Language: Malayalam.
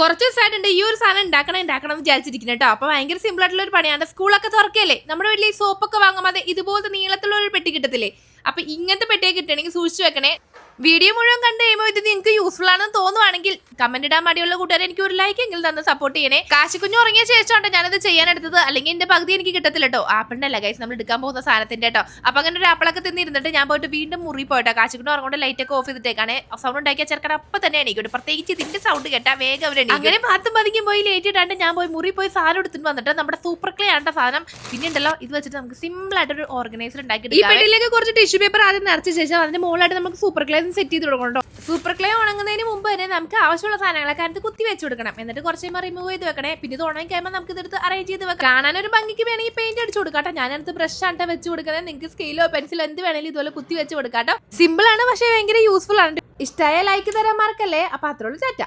കുറച്ച് ദിവസമായിട്ടുണ്ട് ഈ ഒരു സാധനം ഉണ്ടാക്കണം ഉണ്ടാക്കണം എന്ന് വിചാരിച്ചിരിക്കുന്നത് കേട്ടോ. അപ്പൊ ഭയങ്കര സിമ്പിൾ ആയിട്ടുള്ള ഒരു പണിയാണ്. സ്കൂളൊക്കെ തുറക്കല്ലേ നമ്മുടെ വീട്ടിൽ ഈ സോപ്പൊക്കെ വാങ്ങുമ്പോൾ ഇതുപോലത്തെ നീളത്തിലുള്ള ഒരു പെട്ടി കിട്ടത്തില്ലേ? അപ്പൊ ഇങ്ങനത്തെ പെട്ടിയൊക്കെ കിട്ടണമെങ്കിൽ സൂക്ഷിച്ചു വെക്കണേ. വീഡിയോ മുഴുവൻ കണ്ട് കഴിയുമ്പോൾ ഇത് നിങ്ങൾക്ക് യൂസ്ഫുൾ ആണെന്ന് തോന്നുവാണെങ്കിൽ കമന്റ് ഇടാൻ മടിയുള്ള കൂട്ടുകാരെ എനിക്ക് ഒരു ലൈക്ക് എങ്കിലും തന്ന് സപ്പോർട്ട് ചെയ്യണേ. കാശിക്കുഞ്ഞു ഉറങ്ങിയ ശേഷമാണ് ഞാനത് ചെയ്യാൻ എടുത്തത്. അല്ലെങ്കിൽ എന്റെ പകുതി എനിക്ക് കിട്ടത്തില്ല കേട്ടോ. ആപ്പിളിന്റെ അല്ല ഗൈസ് നമ്മൾ എടുക്കാൻ പോകുന്ന സാധനത്തിന്റെ കേട്ടോ. അപ്പൊ അങ്ങനെ ഒരു ആപ്പിളൊക്കെ തിന്നിരുന്നിട്ട് ഞാൻ പോയിട്ട് വീണ്ടും മുറി പോയിട്ടോ. കാശിക്കുഞ്ഞു ഉറങ്ങോണ്ട് ലൈറ്റ് ഒക്കെ ഓഫ് ചെയ്തിട്ടേക്കാണ്. സൗണ്ട് ഉണ്ടാക്കിയ ചെറുക്കൻ അപ്പൊ തന്നെ എണീക്കും. പ്രത്യേകിച്ച് ഇതിന്റെ സൗണ്ട് കേട്ടാ വേഗം അവർ അങ്ങനെ പാത്തും പതിക്കും പോയി ലേറ്റ് ഇട്ടാണ്ട് ഞാൻ പോയി മുറി പോയി സാധനം എടുത്തിട്ട് വന്നിട്ട് നമ്മുടെ സൂപ്പർ ക്ലേ ആണ്ട സാധനം. പിന്നെ ഉണ്ടല്ലോ ഇത് വെച്ചിട്ട് നമുക്ക് സിമ്പിൾ ആയിട്ട് ഒരു ഓർഗനൈസർ ഉണ്ടാക്കി ഈ പെട്ടിയിലേക്ക് കുറച്ച് ടിഷ്യൂ പേപ്പർ ആദ്യം നിറച്ച ശേഷം അതിന്റെ മുകളിലായിട്ട് നമുക്ക് സൂപ്പർ ക്ലേ സെറ്റ് ചെയ്ത് കൊടുക്കണം കേട്ടോ സൂപ്പർ ക്ലേ ഉണങ്ങുന്നതിന് മുമ്പ് തന്നെ നമുക്ക് ആവശ്യമുള്ള സാധനങ്ങളൊക്കെ അതിനകത്ത് കുത്തി വെച്ച് കൊടുക്കണം. എന്നിട്ട് കുറച്ച് കഴിയുമ്പോൾ റിമൂവ് ചെയ്ത് വെക്കണേ. പിന്നെ ഇത് ഉണങ്ങി കഴിയുമ്പോൾ നമുക്ക് ഇതെടുത്ത് അറേഞ്ച് ചെയ്ത് വെക്കാം. കാണാൻ ഒരു ഭംഗിക്ക് വേണമെങ്കിൽ പെയിന്റ് അടിച്ച് കൊടുക്കാം കേട്ടോ ഞാനടുത്ത് ബ്രഷ് ആണ് വെച്ച് കൊടുക്കുന്നത്. നിങ്ങൾക്ക് സ്കെയിലോ പെൻസിലോ എന്ത് വേണമെങ്കിലും ഇതുപോലെ കുത്തി വെച്ച് കൊടുക്കാം കേട്ടോ സിമ്പിൾ ആണ് പക്ഷേ ഭയങ്കര യൂസ്ഫുൾ ആണ് ഇഷ്ടമായ ലൈക്ക് തരാൻ മാർക്കല്ലേ അപ്പൊ അത്രയുള്ളൂ ചാറ്റ.